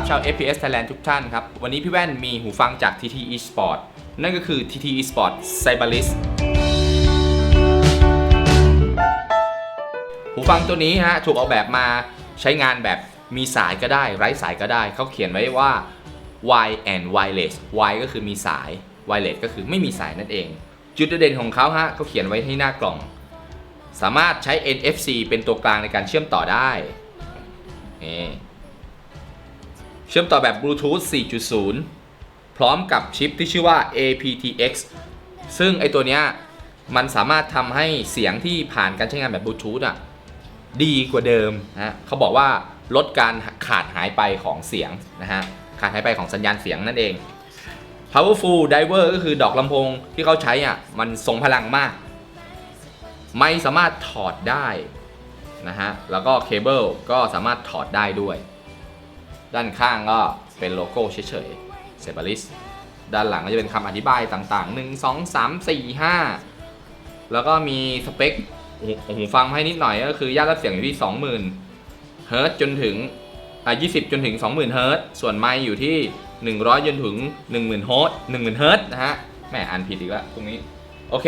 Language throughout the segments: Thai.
ับชาว FPS Thailand ทุกท่านครับ วันนี้พี่แว่นมีหูฟังจาก TT Esport นั่นก็คือ TT Esport Cyberlist หูฟังตัวนี้ฮะ ถูกออกแบบมาใช้งานแบบมีสายก็ได้ ไร้สายก็ได้ เขาเขียนไว้ว่า wire and wireless wire ก็คือมีสาย wireless ก็คือไม่มีสายนั่นเอง จุดเด่นของเขาฮะเขาเขียนไว้ที่หน้ากล่อง สามารถใช้ NFC เป็นตัวกลางในการเชื่อมต่อได้นี่ เชื่อมต่อแบบ Bluetooth 4.0 พร้อมกับชิปที่ชื่อว่า aptX ซึ่งไอตัวเนี้ยมันสามารถทำให้เสียงที่ผ่านการใช้งานแบบบลูทูธอะดีกว่าเดิมนะฮะเขาบอกว่าลดการขาดหายไปของเสียงนะฮะ ขาดหายไปของสัญญาณเสียงนั่นเอง powerful diver ก็คือดอกลำโพงที่เขาใช้อะมันทรงพลังมาก ไม่สามารถถอดได้นะฮะ แล้วก็เคเบิลก็สามารถถอดได้ด้วย ด้านข้างก็เป็นโลโก้เฉยๆเซบาริสด้านหลังก็จะเป็นคำอธิบายต่างๆ 1 2 3 4 5 แล้วก็มีสเปคหูฟังให้นิดหน่อยก็คือย่านรับเสียงอยู่ที่ 20,000เฮิร์ตจนถึงอะ20 จนถึง 20,000เฮิร์ตส่วนไมค์อยู่ที่ 100 จนถึง 10,000โฮส10,000เฮิร์ตนะฮะแหมอ่านผิดอีกแล้วตรงนี้ โอเค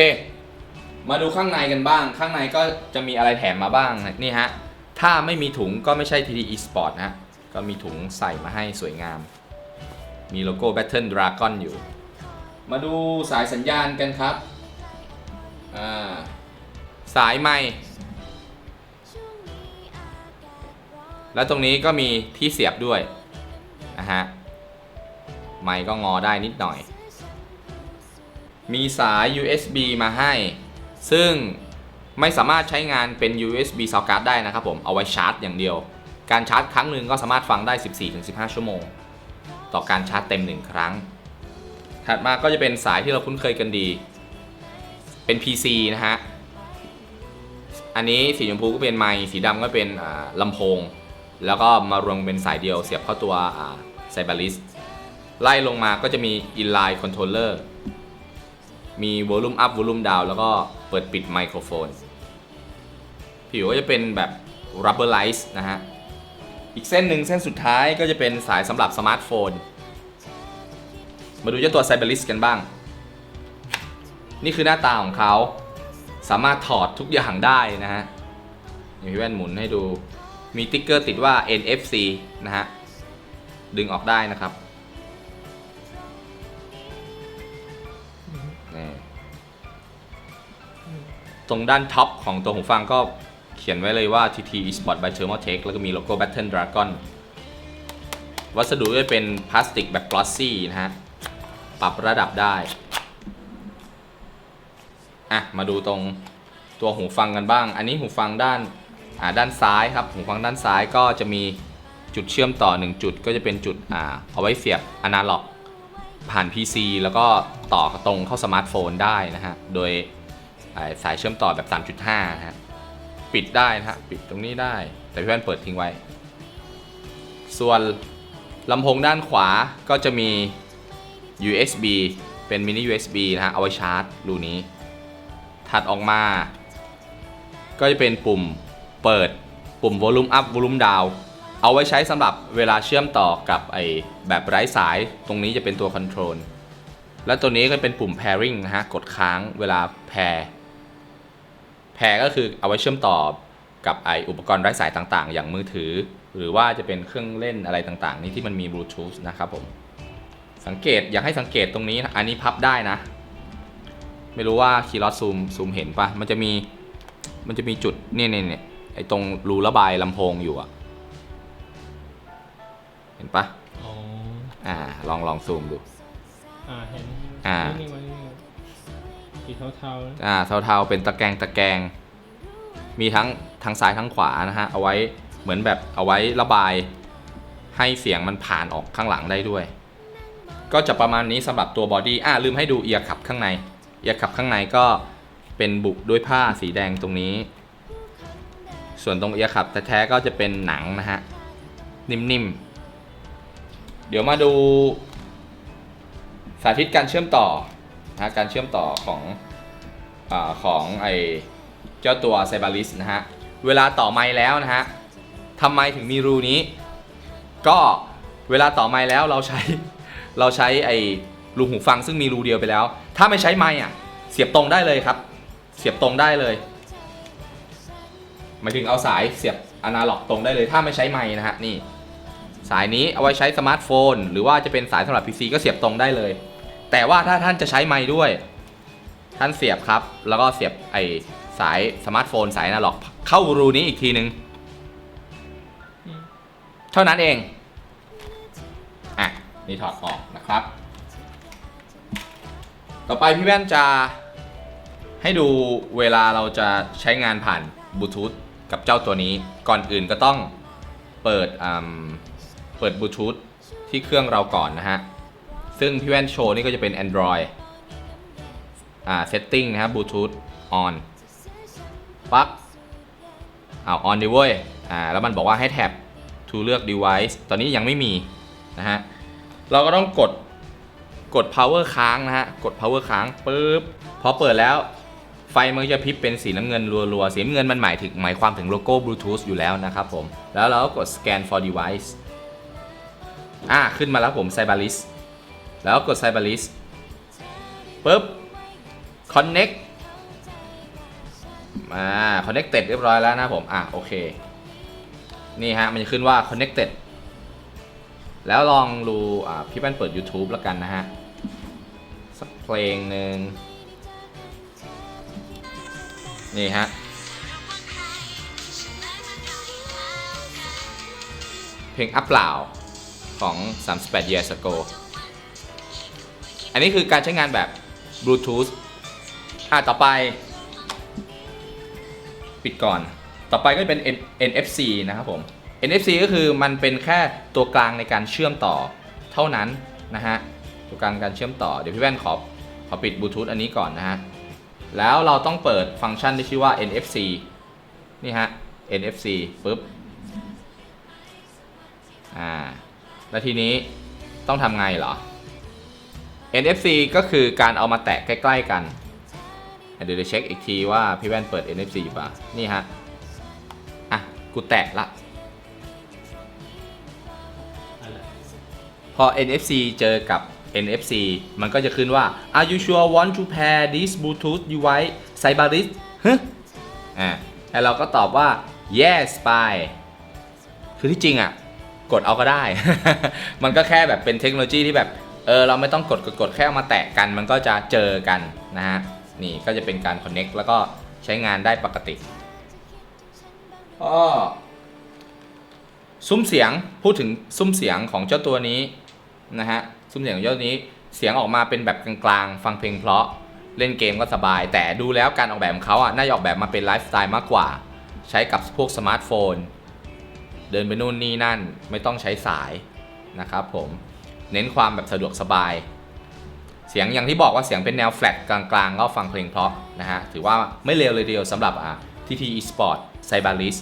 มาดูข้างในกันบ้าง ข้างในก็จะมีอะไรแถมมาบ้าง นี่ฮะ ถ้าไม่มีถุงก็ไม่ใช่ TT Esport นะฮะ ก็มีถุงใส่มาให้สวยงาม มีโลโก้ Battle Dragon อยู่ มาดูสายสัญญาณกันครับอ่าสายไม้แล้วตรงนี้ก็มีที่เสียบด้วยนะฮะไมค์ก็งอได้นิดหน่อย มีสาย USB มาให้ ซึ่งไม่สามารถใช้งานเป็น USB sound card ได้นะครับผม เอาไว้ชาร์จอย่างเดียว การชาร์จครั้งหนึ่งก็สามารถฟังได้ 14-15 ชั่วโมง ต่อการชาร์จเต็ม 1 ครั้ง ถัดมาก็จะเป็นสายที่เราคุ้นเคยกันดี เป็น PC นะฮะ อันนี้สีชมพูก็เป็นไมค์สีดำก็เป็นลำโพง แล้วก็มารวมเป็นสายเดียวเสียบเข้าตัวไซบาริสไล่ลงมาก็จะมี inline controller มี volume up volume down แล้วก็เปิดปิดไมโครโฟน ผิวก็จะเป็นแบบ rubberize นะฮะ อีกเส้นหนึ่งเส้นสุดท้ายก็จะเป็นสายสำหรับสมาร์ทโฟน มาดูเจ้าตัว Cyberlist กันบ้าง นี่คือหน้าตาของเขา สามารถถอดทุกอย่างได้นะฮะมีพี่แว่นหมุนให้ดู มีติ๊กเกอร์ติดว่า NFC นะฮะ ดึงออกได้นะครับตรงด้านท็อปของตัวหูฟังก็ เขียนไว้เลยว่า TT Esport by Thermaltake แล้วก็มีโลโก้ Battle Dragon วัสดุจะเป็นพลาสติกแบบ glossy นะฮะ ปรับระดับได้ อะ มาดูตรงตัวหูฟังกันบ้าง อันนี้หูฟังด้าน อ่า ด้านซ้ายครับ หูฟังด้านซ้ายก็จะมีจุดเชื่อมต่อ 1 จุดก็จะเป็นจุด อ่า เอาไว้เสียบอนาล็อก ผ่าน PC แล้วก็ต่อตรงเข้าสมาร์ทโฟนได้นะฮะ โดยสายเชื่อมต่อแบบ 3.5นะฮะ ปิดได้นะฮะปิดตรงนี้ได้ แต่พี่แว่นเปิดทิ้งไว้ ส่วนลำโพงด้านขวาก็จะมี USB เป็นมินิ USB นะฮะเอาไว้ชาร์จรูนี้ ถัดออกมา ก็จะเป็นปุ่มเปิดปุ่ม volume up volume down เอาไว้ใช้สำหรับเวลาเชื่อมต่อกับไอแบบไร้สายตรงนี้จะเป็นตัวคอนโทรลและตัวนี้ก็เป็นปุ่ม pairing นะฮะ กดค้างเวลา pair pair ก็คือเอาไว้เชื่อมต่อกับไออุปกรณ์ไร้สายต่างๆ อย่างมือถือ หรือว่าจะเป็นเครื่องเล่นอะไรต่างๆ นี่ที่มันมีบลูทูธนะครับผม สังเกตอยากให้สังเกตตรงนี้นะอันนี้พับได้นะ ไม่รู้ว่าคีย์ลอสซูมซูมเห็นปะมันจะมีมันจะมีจุดเนี่ยเนี่ยเนี่ยไอตรงรูระบายลำโพงอยู่อะเห็นปะอ๋ออ่าลองลองซูมดู อ่าเห็นอ่า นิ่งๆไว้นิ่งๆไว้ สีเทาๆอ่าเทาๆเป็นตะแกรงตะแกรงมีทั้งทางซ้ายทั้งขวานะฮะเอาไว้เหมือนแบบเอาไว้ระบายให้เสียงมันผ่านออกข้างหลังได้ด้วย ก็จะประมาณนี้สำหรับตัวบอดี้อ่าลืมให้ดูเอียร์ขับข้างในเอียร์ขับข้างในก็เป็นบุกด้วยผ้าสีแดงตรงนี้ ส่วนตรงเอียร์ขับแท้ๆก็จะเป็นหนังนะฮะนิ่มๆเดี๋ยวมาดูสาธิตการเชื่อมต่อ ฮะการเชื่อมต่อของอของไอเจ้าตัว c y b e r l i s นะฮะ เวลาต่อไมค์แล้วนะฮะทำไมถึงมีรูนี้ ก็เวลาต่อไมค์แล้วเราใช้เราใช้ไอรูหูฟังซึ่งมีรูเดียวไปแล้ว ถ้าไม่ใช้ไมค์อะเสียบตรงได้เลยครับ เสียบตรงได้เลยหมายถึงเอาสายเสียบอนาล็อกตรงได้เลย ถ้าไม่ใช้ไมค์นะฮะนี่ สายนี้เอาไว้ใช้สมาร์ทโฟน หรือว่าจะเป็นสายสำหรับ PC ก็เสียบตรงได้เลย แต่ว่าถ้าท่านจะใช้ไมค์ด้วย ท่านเสียบครับ แล้วก็เสียบไอสายสมาร์ทโฟนสายนาล็อก เข้ารูนี้อีกทีนึง เท่านั้นเอง อะ นี่ถอดออกนะครับ ต่อไปพี่แว่นจะให้ดูเวลาเราจะใช้งานผ่านบลูทูธกับเจ้าตัวนี้ ก่อนอื่นก็ต้องเปิดอืมเปิดบลูทูธที่เครื่องเราก่อนนะฮะ ซึ่งพี่แว่นโชว์นี่ก็จะเป็น Android อ่า setting นะครับบลูทูธ on ปั๊บอ้าว on ดิเว้ยอ่าแล้วมันบอกว่าให้แท็บ to เลือก device ตอนนี้ยังไม่มีนะฮะ เราก็ต้องกดกด power ค้างนะฮะ กด power ค้างปุ๊บพอเปิดแล้วไฟมันจะพริบเป็นสีน้ำเงินรัวๆ สีน้ำเงินมันหมายถึงหมายความถึงโลโก้ Bluetooth อยู่แล้วนะครับผม แล้วเราก็กด scan for device อ่า ขึ้นมาแล้วผม Cyberis แล้วกด Cyberis ปุ๊บ connect อ่า connected เรียบร้อยแล้วนะผม อะ โอเค นี่ฮะ มันจะขึ้นว่า connected แล้วลองดูอ่าพี่แป้นเปิด YouTube แล้วกันนะฮะ สักเพลงหนึ่งนี่ฮะ เพลงอัพเปล่าของ 38 years ago อันนี้คือการใช้งานแบบ Bluetooth อะต่อไป ปิดก่อน ต่อไปก็เป็น N- NFC นะครับผม NFC ก็คือมันเป็นแค่ตัวกลางในการเชื่อมต่อเท่านั้นนะฮะ ตัวกลางการเชื่อมต่อ เดี๋ยวพี่แว่นขอขอปิดบลูทูธอันนี้ก่อนนะฮะ แล้วเราต้องเปิดฟังก์ชันที่ชื่อว่า NFC นี่ฮะ NFC ปุ๊บ อ่า แล้วทีนี้ต้องทำไงเหรอ NFC ก็คือการเอามาแตะใกล้ๆกันเดี๋ยวเดี๋ยวเช็คอีกทีว่าพี่แว่นเปิด NFC อยู่ป่ะ นี่ฮะ อะ กูแตะละพอ NFC เจอกับ NFC มันก็จะขึ้นว่า Are you sure want to pair this Bluetooth device Cyberis ฮะอ่าแล้วเราก็ตอบว่า yes ไป คือที่จริงอะ กดเอาก็ได้ มันก็แค่แบบเป็นเทคโนโลยีที่แบบ เออเราไม่ต้องกดกดแค่เอามาแตะกันมันก็จะเจอกันนะฮะนี่ก็จะเป็นการ connect แล้วก็ใช้งานได้ปกติก็ซุ้มเสียงพูดถึงซุ้มเสียงของเจ้าตัวนี้นะฮะซุ้มเสียงของเจ้านี้เสียงออกมาเป็นแบบกลางๆ ฟังเพลงเพราะเล่นเกมก็สบาย แต่ดูแล้วการออกแบบของเขาอะน่าจะออกแบบมาเป็นไลฟ์สไตล์มากกว่า ใช้กับพวกสมาร์ทโฟน เดินไปนู่นนี่นั่นไม่ต้องใช้สายนะครับผม เน้นความแบบสะดวกสบาย เสียงอย่างที่บอกว่าเสียงเป็นแนวแฟลตกลางๆ ก็ฟังเพลงเพราะนะฮะ ถือว่าไม่เลวเลยเดียวสำหรับอะ TT Esport Cyberis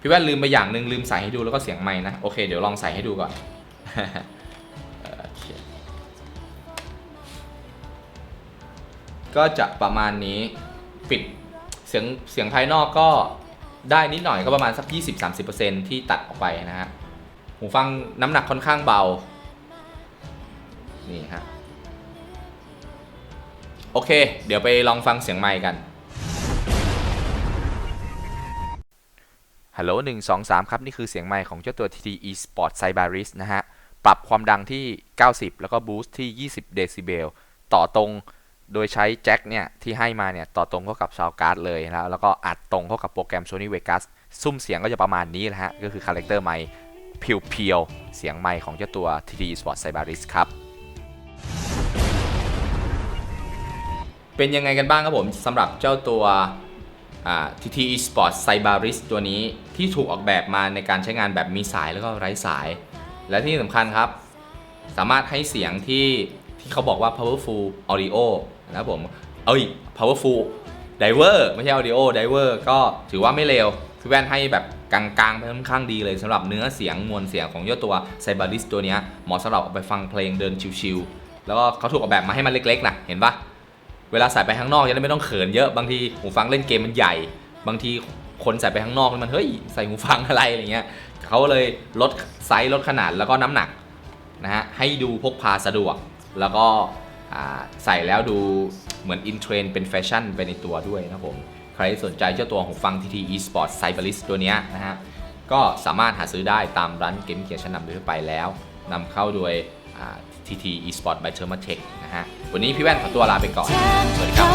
พี่แว่นลืมไปอย่างหนึ่งลืมใส่ให้ดูแล้วก็เสียงไม่นะ โอเค เดี๋ยวลองใส่ให้ดูก่อน ก็จะประมาณนี้ปิดเสียงเสียงภายนอกก็ได้นิดหน่อยก็ประมาณสัก 20-30%ที่ตัดออกไปนะฮะหูฟังน้ำหนักค่อนข้างเบา นี่ฮะ โอเค เดี๋ยวไปลองฟังเสียงไมค์กันฮัลโหลหนึ่งสองสามครับ นี่คือเสียงไมค์ของเจ้าตัว TT Esport Cyberis นะฮะ ปรับความดังที่ 90 แล้วก็บูสต์ที่ 20 เดซิเบล ต่อตรงโดยใช้แจ็คเนี่ย ที่ให้มาเนี่ย ต่อตรงเข้ากับซาวการ์ดเลยนะแล้วก็อัดตรงเข้ากับโปรแกรม Sony Vegas ซุ้มเสียงก็จะประมาณนี้แหละฮะ ก็คือคาแรคเตอร์ไมค์เพียวๆ เสียงไมค์ของเจ้าตัว TT Esport Cyberis ครับ เป็นยังไงกันบ้างครับผมสำหรับเจ้าตัว TT Esports Cyberis ตัวนี้ที่ถูกออกแบบมาในการใช้งานแบบมีสายแล้วก็ไร้สาย และที่สำคัญครับ สามารถให้เสียงที่ที่เขาบอกว่า powerful audio นะครับผม เอ้ย powerful diver ไม่ใช่ audio diver ก็ถือว่าไม่เลวพี่แว่นให้แบบกลางๆไปค่อนข้างดีเลยสำหรับเนื้อเสียงมวลเสียงของเจ้าตัว Cyberis ตัวนี้เหมาะสำหรับเอาไปฟังเพลงเดินชิวๆแล้วก็เขาถูกออกแบบมาให้มันเล็กๆนะเห็นปะ เวลาใส่ไปข้างนอกจะได้ไม่ต้องเขินเยอะบางทีหูฟังเล่นเกมมันใหญ่ บางทีคนใส่ไปข้างนอกมันเฮ้ยใส่หูฟังอะไรอะไรเงี้ยเขาเลยลดไซส์ลดขนาดแล้วก็น้ำหนักนะฮะให้ดูพกพาสะดวก แล้วก็ใส่แล้วดูเหมือนอินเทรนด์เป็นแฟชั่นไปในตัวด้วยนะครับผมใครสนใจเจ้าตัวหูฟัง TT eSport Cyberlist ตัวนี้นะฮะก็สามารถหาซื้อได้ตามร้านเกมเกียร์ชั้นนำโดยทั่วไปแล้วนำเข้าโดย ทีทีอี Esport by เชอร์มาเทคนะฮะ วันนี้พี่แว่นขอตัวลาไปก่อน สวัสดีครับ